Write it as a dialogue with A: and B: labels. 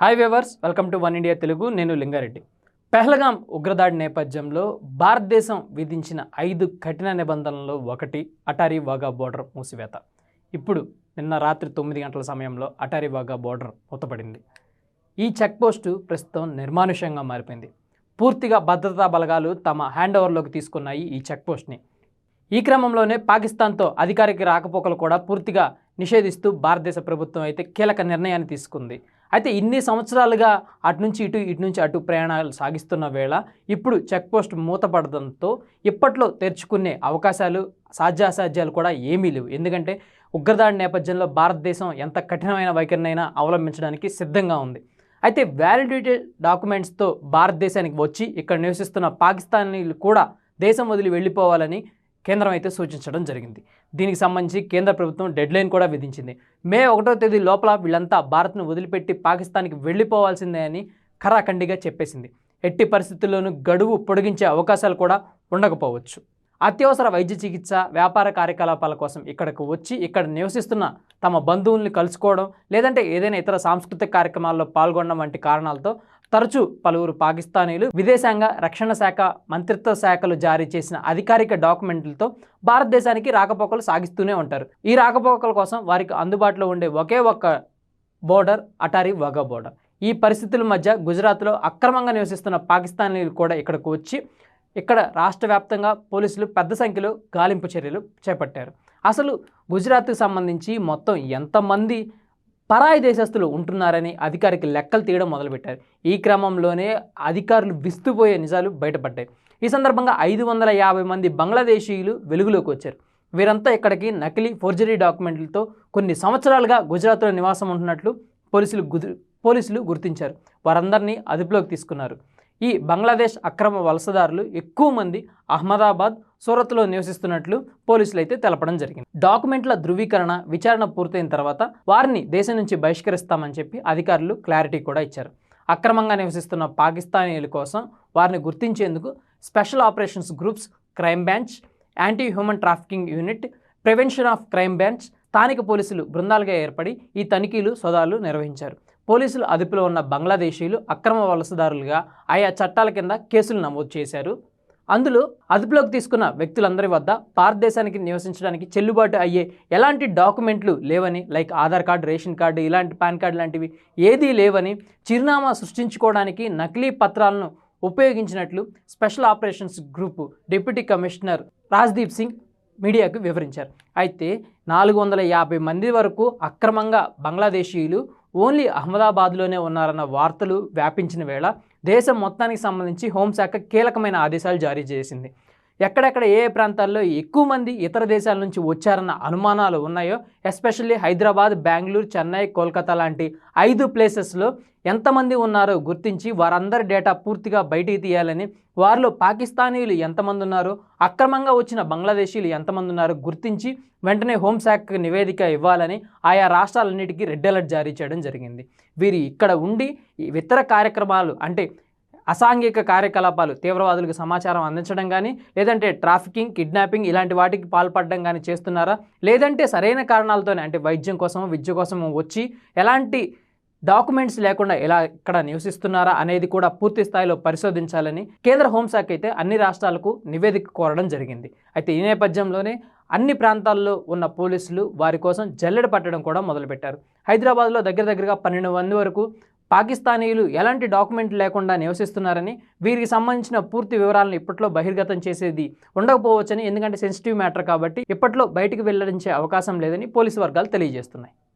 A: Hi viewers welcome to one India Telugu నేను లింగారెడ్డి. పెహల్గాం ఉగ్రదాడి నేపథ్యంలో భారతదేశం విధించిన ఐదు కఠిన నిబంధనల్లో ఒకటి అటారీ వాగా బోర్డర్ మూసివేత. ఇప్పుడు నిన్న రాత్రి తొమ్మిది గంటల సమయంలో అటారీ వాగా బోర్డర్ మూతపడింది. ఈ చెక్పోస్టు ప్రస్తుతం నిర్మానుష్యంగా మారిపోయింది. పూర్తిగా భద్రతా బలగాలు తమ హ్యాండ్ ఓవర్లోకి తీసుకున్నాయి ఈ చెక్పోస్ట్ని ఈ క్రమంలోనే పాకిస్తాన్తో అధికారిక రాకపోకలు కూడా పూర్తిగా నిషేధిస్తూ భారతదేశ ప్రభుత్వం అయితే కీలక నిర్ణయాన్ని తీసుకుంది. అయితే ఇన్ని సంవత్సరాలుగా అటు నుంచి ఇటు ఇటు నుంచి అటు ప్రయాణాలు సాగిస్తున్న వేళ ఇప్పుడు చెక్ పోస్ట్ మూతపడడంతో ఇప్పట్లో తెరుచుకునే అవకాశాలు సాధ్యాసాధ్యాలు కూడా ఏమీ లేవు. ఎందుకంటే ఉగ్రదాడి నేపథ్యంలో భారతదేశం ఎంత కఠినమైన వైఖరినైనా అవలంబించడానికి సిద్ధంగా ఉంది. అయితే వ్యాలిడిటీ డాక్యుమెంట్స్తో భారతదేశానికి వచ్చి ఇక్కడ నివసిస్తున్న పాకిస్తానీలు కూడా దేశం వదిలి వెళ్ళిపోవాలని కేంద్రం అయితే సూచించడం జరిగింది. దీనికి సంబంధించి కేంద్ర ప్రభుత్వం డెడ్లైన్ కూడా విధించింది. మే ఒకటో తేదీ లోపల వీళ్ళంతా భారత్ను వదిలిపెట్టి పాకిస్తాన్కి వెళ్ళిపోవాల్సిందే అని ఖరాఖండిగా చెప్పేసింది. ఎట్టి పరిస్థితుల్లోనూ గడువు పొడిగించే అవకాశాలు కూడా ఉండకపోవచ్చు. అత్యవసర వైద్య చికిత్స వ్యాపార కార్యకలాపాల కోసం ఇక్కడకు వచ్చి ఇక్కడ నివసిస్తున్న తమ బంధువుల్ని కలుసుకోవడం లేదంటే ఏదైనా ఇతర సాంస్కృతిక కార్యక్రమాల్లో పాల్గొనడం వంటి కారణాలతో తరచూ పలువురు పాకిస్తానీలు విదేశాంగ రక్షణ శాఖ మంత్రిత్వ శాఖలు జారీ చేసిన అధికారిక డాక్యుమెంట్లతో భారతదేశానికి రాకపోకలు సాగిస్తూనే ఉంటారు. ఈ రాకపోకల కోసం వారికి అందుబాటులో ఉండే ఒకే ఒక్క బోర్డర్ అటారీ వగ బోర్డర్. ఈ పరిస్థితుల మధ్య గుజరాత్లో అక్రమంగా నివసిస్తున్న పాకిస్తానీలు కూడా ఇక్కడకు వచ్చి ఇక్కడ రాష్ట్ర వ్యాప్తంగా పోలీసులు పెద్ద సంఖ్యలో గాలింపు చర్యలు చేపట్టారు. అసలు గుజరాత్కు సంబంధించి మొత్తం ఎంతమంది పరాయి దేశస్తులు ఉంటున్నారని అధికారికి లెక్కలు తీయడం మొదలుపెట్టారు. ఈ క్రమంలోనే అధికారులు విస్తుపోయే నిజాలు బయటపడ్డాయి. ఈ సందర్భంగా ఐదు వందల యాభై మంది బంగ్లాదేశీయులు వెలుగులోకి వచ్చారు. వీరంతా ఇక్కడికి నకిలీ ఫోర్జరీ డాక్యుమెంట్లతో కొన్ని సంవత్సరాలుగా గుజరాత్లో నివాసం ఉంటున్నట్లు పోలీసులు గురు పోలీసులు గుర్తించారు. వారందరినీ అదుపులోకి తీసుకున్నారు. ఈ బంగ్లాదేశ్ అక్రమ వలసదారులు ఎక్కువ మంది అహ్మదాబాద్ సూరత్లో నివసిస్తున్నట్లు పోలీసులు అయితే తెలపడం జరిగింది. డాక్యుమెంట్ల ధృవీకరణ విచారణ పూర్తయిన తర్వాత వారిని దేశం నుంచి బహిష్కరిస్తామని చెప్పి అధికారులు క్లారిటీ కూడా ఇచ్చారు. అక్రమంగా నివసిస్తున్న పాకిస్తానీయుల కోసం వారిని గుర్తించేందుకు special operations groups crime branch anti human trafficking unit prevention of crime branch స్థానిక పోలీసులు బృందాలుగా ఏర్పడి ఈ తనిఖీలు సోదాలు నిర్వహించారు. పోలీసులు అదుపులో ఉన్న బంగ్లాదేశీయులు అక్రమ వలసదారులుగా ఆయా చట్టాల కింద కేసులు నమోదు చేశారు. అందులో అదుపులోకి తీసుకున్న వ్యక్తులందరి వద్ద భారతదేశానికి నివసించడానికి చెల్లుబాటు అయ్యే ఎలాంటి డాక్యుమెంట్లు లేవని like Aadhaar card ration card ఇలాంటి పాన్ కార్డు లాంటివి ఏదీ లేవని చిరునామా సృష్టించుకోవడానికి నకిలీ పత్రాలను ఉపయోగించినట్లు special operations group deputy commissioner Rajdeep Singh మీడియాకు వివరించారు. అయితే నాలుగు వందల యాభై మంది వరకు అక్రమంగా బంగ్లాదేశీయులు ఓన్లీ అహ్మదాబాద్లోనే ఉన్నారన్న వార్తలు వ్యాపించిన వేళ దేశం మొత్తానికి సంబంధించి హోంశాఖ కీలకమైన ఆదేశాలు జారీ చేసింది. ఎక్కడెక్కడ ఏ ఏ ప్రాంతాల్లో ఎక్కువ మంది ఇతర దేశాల నుంచి వచ్చారన్న అనుమానాలు ఉన్నాయో ఎస్పెషల్లీ హైదరాబాద్ బెంగళూరు చెన్నై కోల్కతా లాంటి ఐదు ప్లేసెస్లో ఎంతమంది ఉన్నారో గుర్తించి వారందరి డేటా పూర్తిగా బయటికి తీయాలని వారిలో పాకిస్తానీయులు ఎంతమంది ఉన్నారో అక్రమంగా వచ్చిన బంగ్లాదేశీలు ఎంతమంది ఉన్నారో గుర్తించి వెంటనే హోంశాఖకు నివేదిక ఇవ్వాలని ఆయా రాష్ట్రాలన్నిటికీ రెడ్ అలర్ట్ జారీ చేయడం జరిగింది. వీరి ఇక్కడ ఉండి ఇతర కార్యక్రమాలు అంటే అసాంఘిక కార్యకలాపాలు తీవ్రవాదులకు సమాచారం అందించడం కానీ లేదంటే ట్రాఫికింగ్ కిడ్నాపింగ్ ఇలాంటి వాటికి పాల్పడడం కానీ చేస్తున్నారా? లేదంటే సరైన కారణాలతోనే అంటే వైద్యం కోసమో విద్య కోసమో వచ్చి ఎలాంటి డాక్యుమెంట్స్ లేకుండా ఎలా ఇక్కడ నివసిస్తున్నారా అనేది కూడా పూర్తి స్థాయిలో పరిశోధించాలని కేంద్ర హోంశాఖ అయితే అన్ని రాష్ట్రాలకు నివేదిక కోరడం జరిగింది. అయితే ఈ నేపథ్యంలోనే అన్ని ప్రాంతాల్లో ఉన్న పోలీసులు వారి కోసం జల్లెడ పట్టడం కూడా మొదలుపెట్టారు. హైదరాబాద్లో దగ్గర దగ్గరగా పన్నెండు మంది వరకు పాకిస్తానీయులు ఎలాంటి డాక్యుమెంట్ లేకుండా నివసిస్తున్నారని వీరికి సంబంధించిన పూర్తి వివరాలను ఇప్పట్లో బహిర్గతం చేసేది ఉండకపోవచ్చని ఎందుకంటే సెన్సిటివ్ మ్యాటర్ కాబట్టి ఇప్పట్లో బయటికి వెల్లడించే అవకాశం లేదని పోలీసు వర్గాలు తెలియజేస్తున్నాయి.